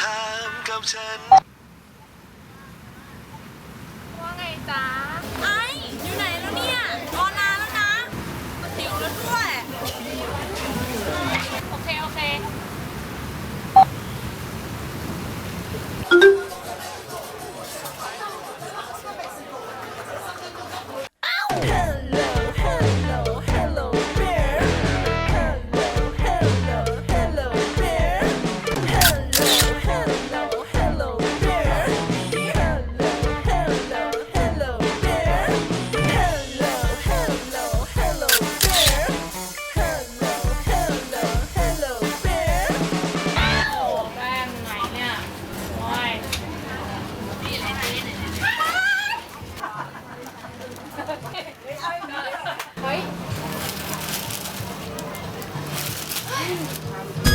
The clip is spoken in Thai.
ถามกับฉัน I'm